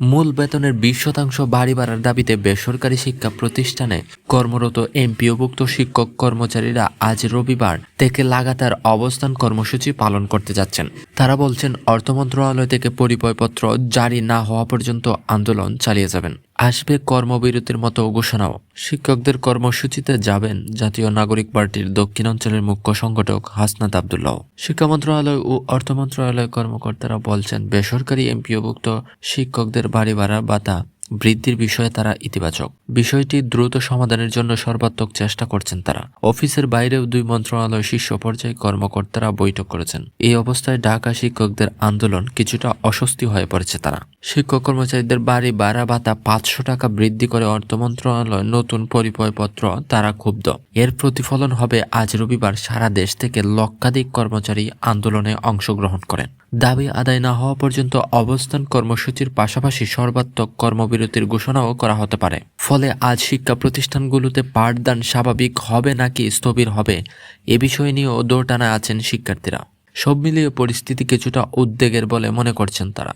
মূল বেতনের বিশ শতাংশ বাড়ি বাড়ার দাবিতে বেসরকারি শিক্ষা প্রতিষ্ঠানে কর্মরত এমপিওভুক্ত শিক্ষক কর্মচারীরা আজ রবিবার থেকে লাগাতার অবস্থান কর্মসূচি পালন করতে যাচ্ছেন। তারা বলছেন, অর্থ মন্ত্রণালয় থেকে পরিচয়পত্র জারি না হওয়া পর্যন্ত আন্দোলন চালিয়ে যাবেন। আসবে কর্মবিরতির মতো ঘোষণাও। শিক্ষকদের কর্মসূচিতে যাবেন জাতীয় নাগরিক পার্টির দক্ষিণাঞ্চলের মুখ্য সংগঠক হাসনাত আবদুল্লাহ। শিক্ষা মন্ত্রণালয় ও অর্থ মন্ত্রণালয় কর্মকর্তারা বলছেন, বেসরকারি এমপিওভুক্ত শিক্ষকদের বাড়ি ভাড়া ভাতা বৃদ্ধির বিষয়ে তারা ইতিবাচক। বিষয়টি দ্রুত সমাধানের জন্য সর্বাত্মক চেষ্টা করছেন তারা। অফিসের বাইরেও দুই মন্ত্রণালয় শীর্ষ পর্যায়ে কর্মকর্তারা বৈঠক করেছেন। এই অবস্থায় ঢাকা শিক্ষকদের আন্দোলন কিছুটা অস্বস্তি হয়ে পড়েছে তারা। শিক্ষক কর্মচারীদের বাড়ি ভাড়া ভাতা পাঁচশো টাকা বৃদ্ধি করে অর্থ মন্ত্রণালয় নতুন পরিচয়পত্র তারা ক্ষুব্ধ। এর প্রতিফলন হবে আজ রবিবার সারা দেশ থেকে লক্ষাধিক কর্মচারী আন্দোলনে অংশগ্রহণ করেন। দাবি আদায় না হওয়া পর্যন্ত অবস্থান কর্মসূচির পাশাপাশি সর্বাত্মক কর্মবিরতির ঘোষণাও করা হতে পারে। ফলে আজ শিক্ষা প্রতিষ্ঠানগুলোতে পাঠদান স্বাভাবিক হবে নাকি স্থবির হবে, এ বিষয় নিয়েও দৌড়টানা আছেন শিক্ষার্থীরা। সব মিলিয়ে পরিস্থিতি কিছুটা উদ্বেগের বলে মনে করছেন তারা।